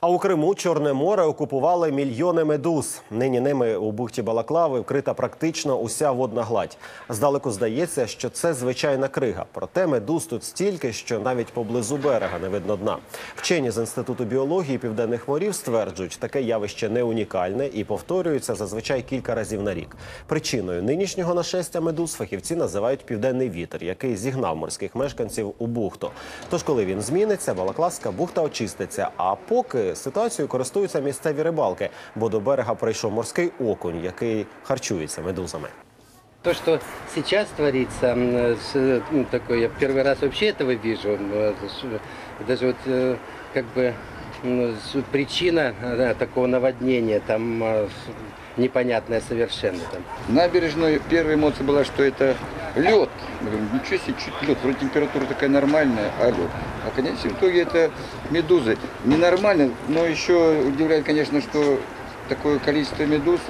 А у Криму Чорне море окупували мільйони медуз. Нині ними у бухті Балаклави вкрита практично уся водна гладь. Здалеку здається, що це звичайна крига. Проте медуз тут стільки, що навіть поблизу берега не видно дна. Вчені з інституту біології південних морів стверджують, таке явище не унікальне і повторюється зазвичай кілька разів на рік. Причиною нинішнього нашестя медуз фахівці називають південний вітер, який зігнав морських мешканців у бухту. Тож, коли він зміниться, Балаклавська бухта очиститься. А поки ситуацією користуються місцеві рибалки, бо до берега прийшов морський окунь, який харчується медузами. То, что сейчас творится, м, с, ну, такой, я первый раз вообще этого вижу. м, э, с- Даже вот э, как бы м, с- причина э, такого наводнения там э, непонятная совершенно. Там. Набережной первая эмоция была, что это лед. Мы говорим, ничего себе, чуть лед. Вроде температура такая нормальная, а лед. А конечно, в итоге это медузы. Ненормально, но еще удивляет, конечно, что такое количество медуз